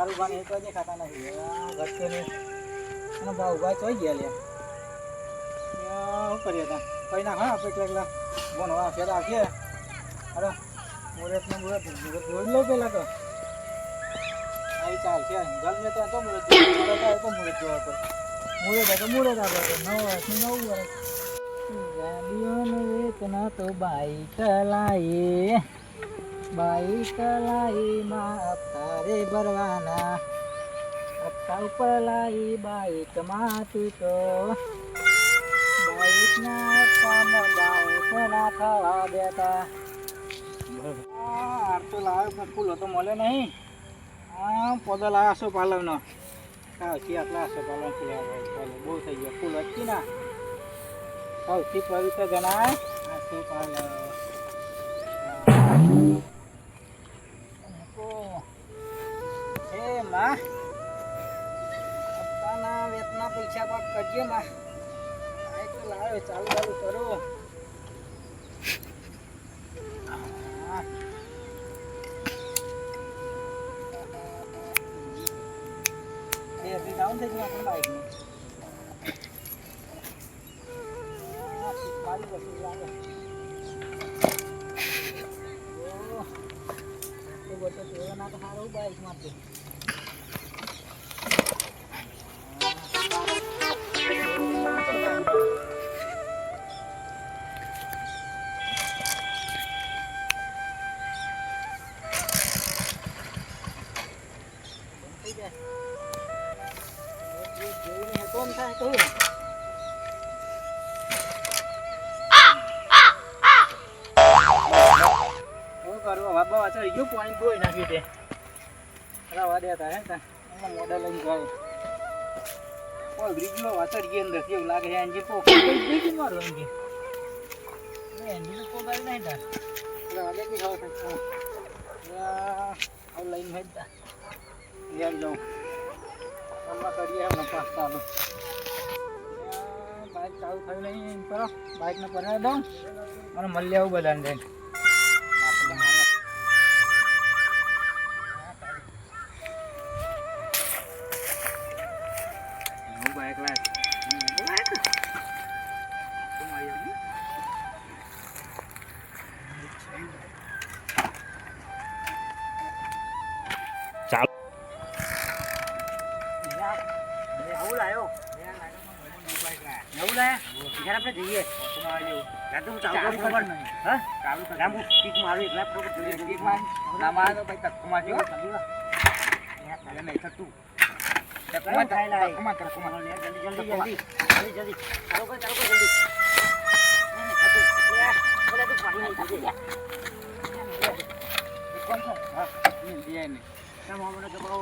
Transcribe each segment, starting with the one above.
હારું બાને એ તો હજી ખાતા નથી. આ ઘટકે ને અને ભાવ ઊભા ચોઈ ગયા લે શું કરીએ તા? કઈ ના હા આપણે એકલા બોન હા ફેર રાખીએ અરે મુરત ને મુરત. જોઈ લો પેલા તો. આઈ ચાલ કે જલ મે તો તો મુરત જોવા તો મુરત જોવા તો મુરત તો મુરત આપણે નવ વર્ષ નવ વર્ષ. ગાડીઓને વેચના તો બાઈક લાયે. બાઈક લાયે માં રે ભરવાના. હપ્તા ઉપર લાઈ બાઈકમાંથી તો. બાઈકના હપ્તામાં બાઈક ના ખાવા દેતા. હાર તો લાવ્યો પણ ફૂલો તો મળે નહીં. હા પોદો લાવ્યો છો પાલવનો કાવથી આટલા હશે પાલવ ફૂલ બહુ થઈ ગયો. ફૂલ હતી ના. સૌથી પવિત્ર ગણાય આ શું પાલવ હે. હપ્તાના વેતના પૈસા કોક કરજે માં. આ તો લાવે, ચાલુ ચાલુ કરો. ડાઉન થઈ ગયું આપણે પિસ્તાલીસ લાગે. તો બધો તો સારું બાઇકમાંથી આમ થાય ગયું તે. રવા દેતા હે તા. એમાં લઈને જાય કોઈ બ્રિજમાં વાચર ગઈ અંદર એવું લાગે છે? એન્જિન પોક બ્રિજ મારું એન્જિન એન્જિન કરીએ બાઇક ચાલુ થયું નહીં કરો બાઇકને બનાવી દઉં. અને મળી આવું બધાને જઈને લાયો નવું લાયા આપણે જઈએ. રાતું હું ચાલુ કરું ખબર નહીં હા? ચાલુ રામ હું કિક મારું એકલા બરોબર જોઈએ. કિક માર. ના માર તો ભાઈ તક્કો નહીં થતું. જલ્દી જલ્દી જલ્દી. જલ્દી જલ્દી. ચાલુ ચાલુ જલ્દી. બોલે તું પાણી નહીં હા નહીં નહીં. તમે હમણાં તો બહુ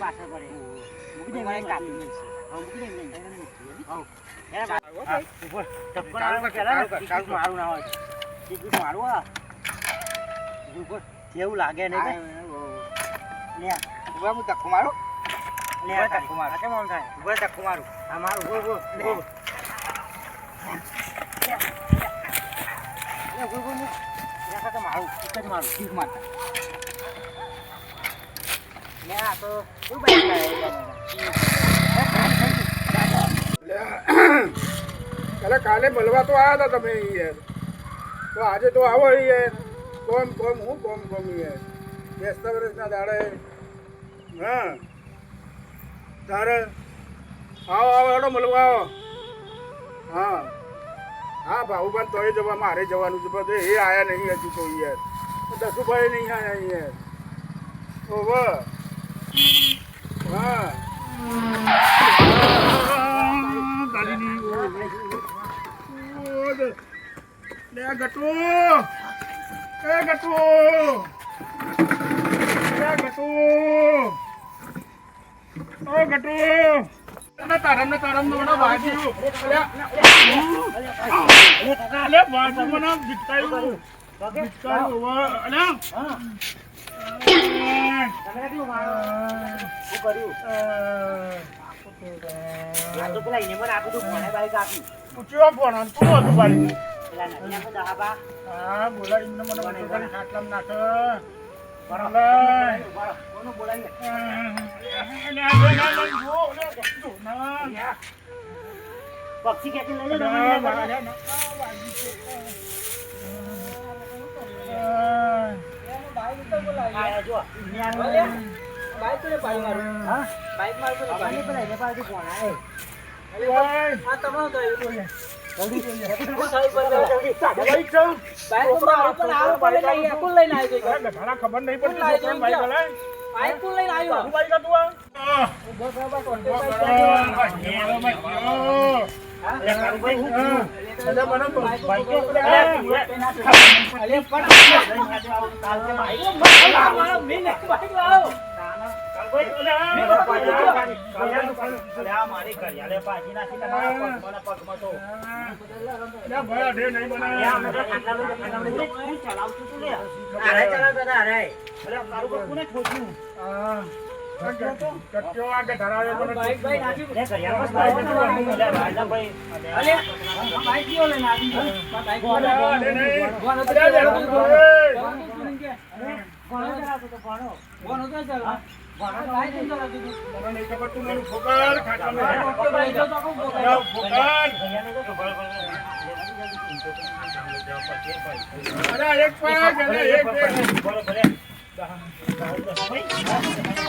પાછળ પડે. મૂકી દે નહીં હા મૂકી દે નહીં હા એ બા હા ઉપર ટપકો ના આવે પેલા ટિકિટ મારું. ના હોય મારું હા ઉપર કેવું લાગે ને લે ઊભા હું ધક્કો મારું ધક્કો મારું ધક્કો મારું હા મારું મારું એક જ મારું ઠીક મારતા મેં આ તો અરે કાલે મળવા તો આવ્યા હતા તમે યાર. તો આજે તો આવો યાર. કોમ કોમ, હું કોમ કોમ યાર? બેસતા વર્ષના દાડે, હા. તારે, આવો આવો એડો મળવા આવો. હા. હા, ભાઉભાઈ તોય જવા, મારે જવાનું છે, બધે એ આયા નહીં હજુ તો યાર. દસુભાઈ નહીં આયા યાર. ઓહો. હા. ગટુ એ ગટુ લે ગટુ ઓ ગટુ ના તારમ ને તારમ નો ના વાગ્યું અલે મને ભીટકાયું ભીટકાયું અલે પક્ષી કે લઈ જાય ખબર નહીં પડતી કોણ લઈને આવ્યો બાઈક અલે આ બાઈક કયો લઈને ચલાવતો તો બાઈક કેમ ચલાવતો હતો ઓકે ભાઈ જો તો કોણ બોલાય એક પગ અરે એક પગ. ભલે આ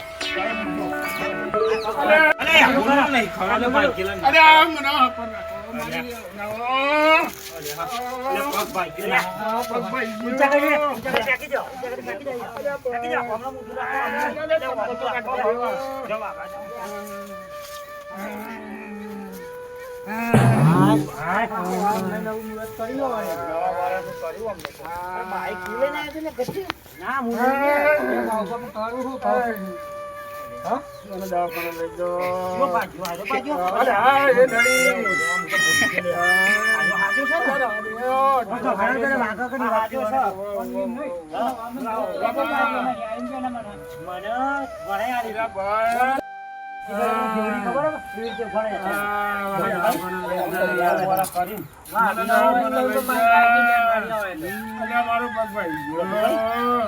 ના હું કરું? મને દવાખાને લઈ જાઓ. મારો પગ ભાઈ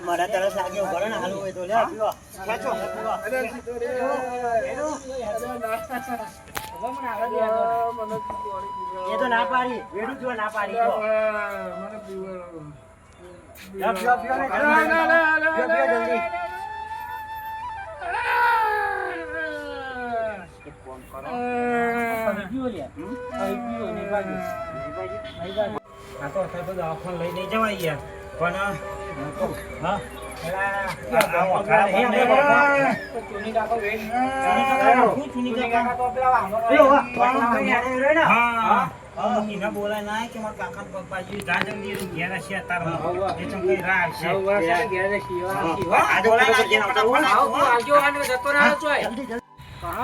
મને તરસ લાગે ઊભો હાલો હોય તો. એ તો ના પાડી જો ના પાડી. આ તો સાહેબ દવાખાને લઈ નહીં જવાય યાર પણ હા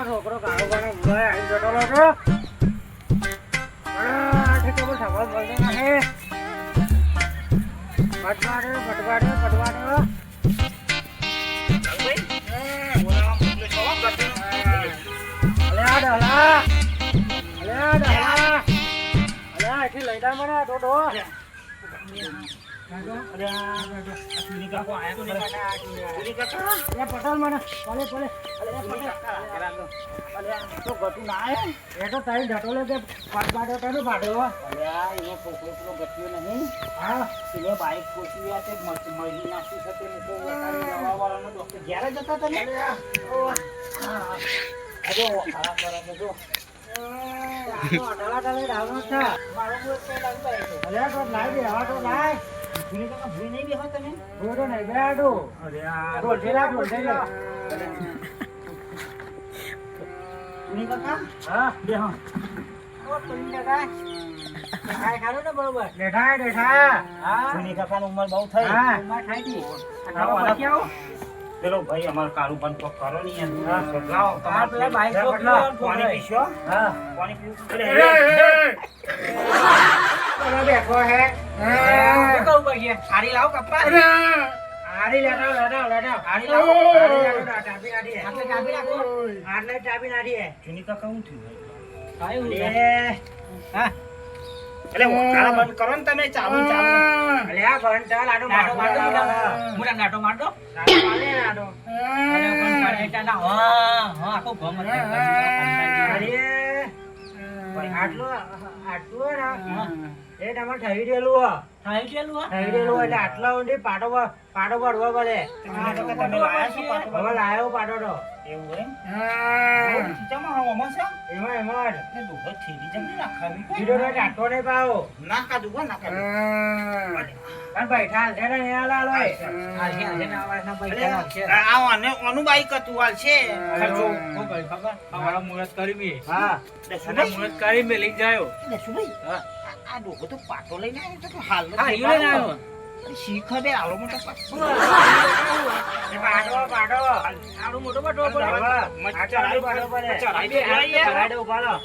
છોકરો કાળો કાળો ભૂલાય આવી બેઠો છો સવાલ બોલતો નહીં પટવાડે પટવાડે પટવાડે અલે આ એથી ના જા મને તો તો પટેલ મને પલે પલે તો ગતું ના આવે એ તો તારી ડટોલે કે પાટ પાડ્યો તને પાડ્યો હા તે તો ઘેર જ હતા તમે? જો અઢાલા ઢાલે ડાવનો છે. મારો બોલ કઈ લાગતો હશે તો નાય દે હવા તો લાઈ ઉંમર બહુ થઈ. પેલો ભાઈ અમારે કાળું પણ કરો નહીં તમારે પેલા બાઈક પીશો. પાણી પીવું એ, બેઠો હે? શું કહું પછી હારી લાવો કપ્પા હારી લેટાવ લેટાવ લેટાવ હારી લાવો. હારી લેટાવ ચાબી નાખી આપણે ચાબી નાખો. ઓય. આટલે ચાબી નાખી જૂની કાકા હું થયું કાયું એ, હા. એટલે કાળા બંધ કરો ને તમે ચાલુ ચાલુ. અલે આ ઘણ ચાલ આડો માટો માટો નાટો માટો નાટો માલે પણ પાડેટા ના હા હા આખો ભમ અરે. ભાઈ આટલો આટલું હે. ને એ તમારે થઈ ગયેલું હો થઈ ગયેલું થઈ ગયેલું એટલે આટલા ઊંડી પાટો પાટો પડવો પડે. તમે લાયા છો પાટો હવે લાયો પાટો તો. એવું એમ? એમાં એમાં નહીં પાવો ના. કાઢું ના કાઢું. છે ને અહીંયા લાલો આને- બાઈક હતું હાલ છે ખર્ચો. ખબર? અમારા મુહૂર્ત કરી મેં. હા. શું મુહૂર્ત કરી મેં લઈ જાયો. એટલે શું ભાઈ? હા. આ- ડોકો તો પાટો લઈને આવ્યો તો હાલ હા, ઈ લઈને આવ્યો. શીખ દે આલો મોટો પાટો પાડો, પાડો. આડો મોટો પાડો પડે. ચડાઈ પાડો પડે. ચડાઈ દે, ચડાઈ દે, ઊભા રહો.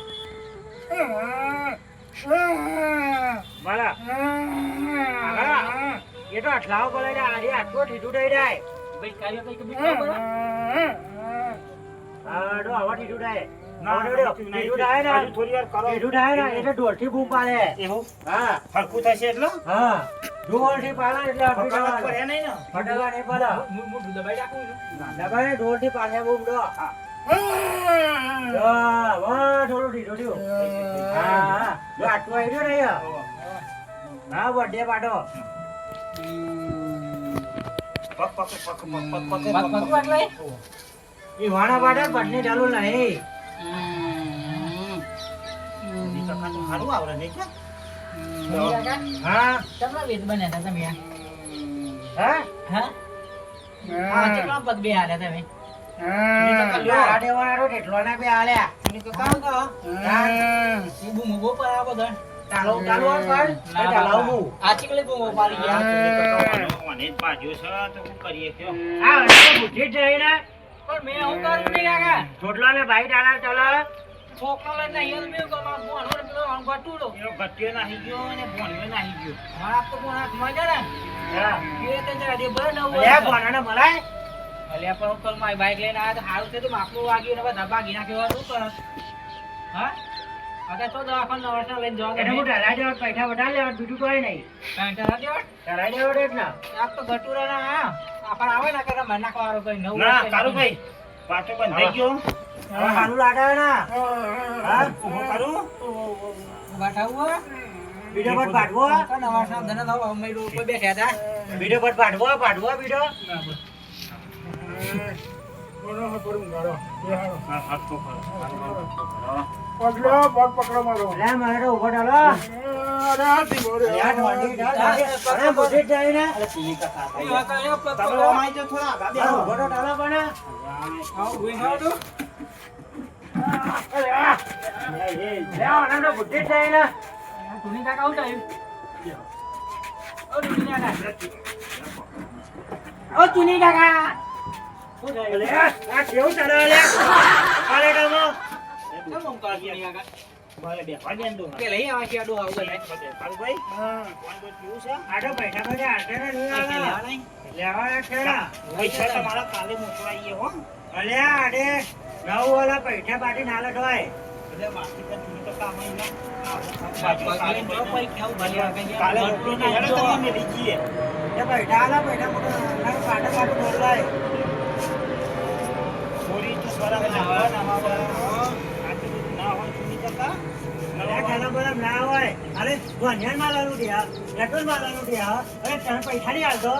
બોલો. આગળ. એ તો અઠલાવો પડે છે, આજે આટલું ઠીઠું થઈ જાય. ભાઈ, કાર્ય કરો બરો. હા, તો આવા ઠીઠું થાય. બૂમ પાડે. બૂમ. હા, બર્થડે પાડો. પક પક પક પક પક પક પગ પગ એટલે? ઈ વાણા પાડે પટની ચાલુ નહીં. સારું આવડે નહીં કે? હા કેટલા વેદ બન્યા હતા તમે આ? હા હા? કેટલા પગ બે હાલ્યા તમે? હું કરીએ પણ મેં શું કર્યું નહીં કાકા? છોટલો ને ભાઈ ડાલા ચાલો? છોકરો લઈને અહીં જ મેં ગમા ભોંડો પેલો ગટુડો. એનો ગટ્ટીઓ નાહી ગયો અને ભોંડીઓ નાહી ગયો. તો? હા. લે મલાય પણ હું કરું, મારી બાઈક લઈને આવ્યા તો સારું છે તો વાગ્યું ને બધા ભાગી નાખ્યો શું કરો હા? તો દવાખાન નવરસા લઈને જવા એને હું ઢલા દેવા પૈસા વધારે લેવા બીજું કોઈ નહીં. ઢલા દેવા ઢલાઈ દેવા જ ના આ તો ગટુરા ના હા. આપણે આવે ને કે મને નાખવા વાળો કોઈ નવું ના કારું ભાઈ. પાછો બંધાઈ ગયો. હવે સારું લાગે ને. હા? હું કરું બાટાવું વિડિયો પર પાડવો નવા નવાસા ધને નવ અમે લોકો બેઠા હતા. વિડિયો પટ પાડવો પાડવો વિડિયો. પકડો. પગ પકડો મારો. લે તો ઊભો ડાલો અરે અરે અરે અરે. અરે? ઓ ધોની કાકા. કેવું ચાલે ધોની કાકા? ભલે બેસવા દે ને કે લઈ આવા છે આ ડોહા ઉપર ભાઈ હા. કોણ કોઈ પીવું છે આ તો પૈસા બધા નહીં કે લેવા આવે નહીં? છે ને પૈસા તમારા કાલે મોકલાઈએ હો અલ્યા આડે નવ વાળા પૈસા પાટી ના લટવાય એટલે બાકી તો જૂની તો કામ ના. પરી કઈ કાલે આ મોકલીને હેડો તમે મેલી જઈએ. એ પૈસા આલા પૈસા મોટો પાટા પાટું ઢોલાય થોડી તો સ્વરા નાવા, નાવા, ના અરે પેટ્રોલ મારવાનું કે અરે તમે પૈસા નહીં આવતો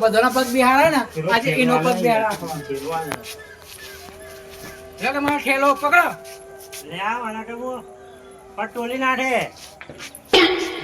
બધાનો પગ બિહારા ને આજે એનો પગ બિહારા મારો ઠેલો પકડો. લે આ વાળા કે પટોલી નાખે.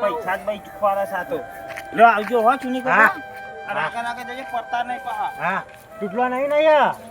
પૈસા જ ભાઈ જુખવાડા સાથે આવજો હો ચુની હા. રાકા રાકા જજે પડતા નહીં પહા હા. તૂટલો નહીં નહીં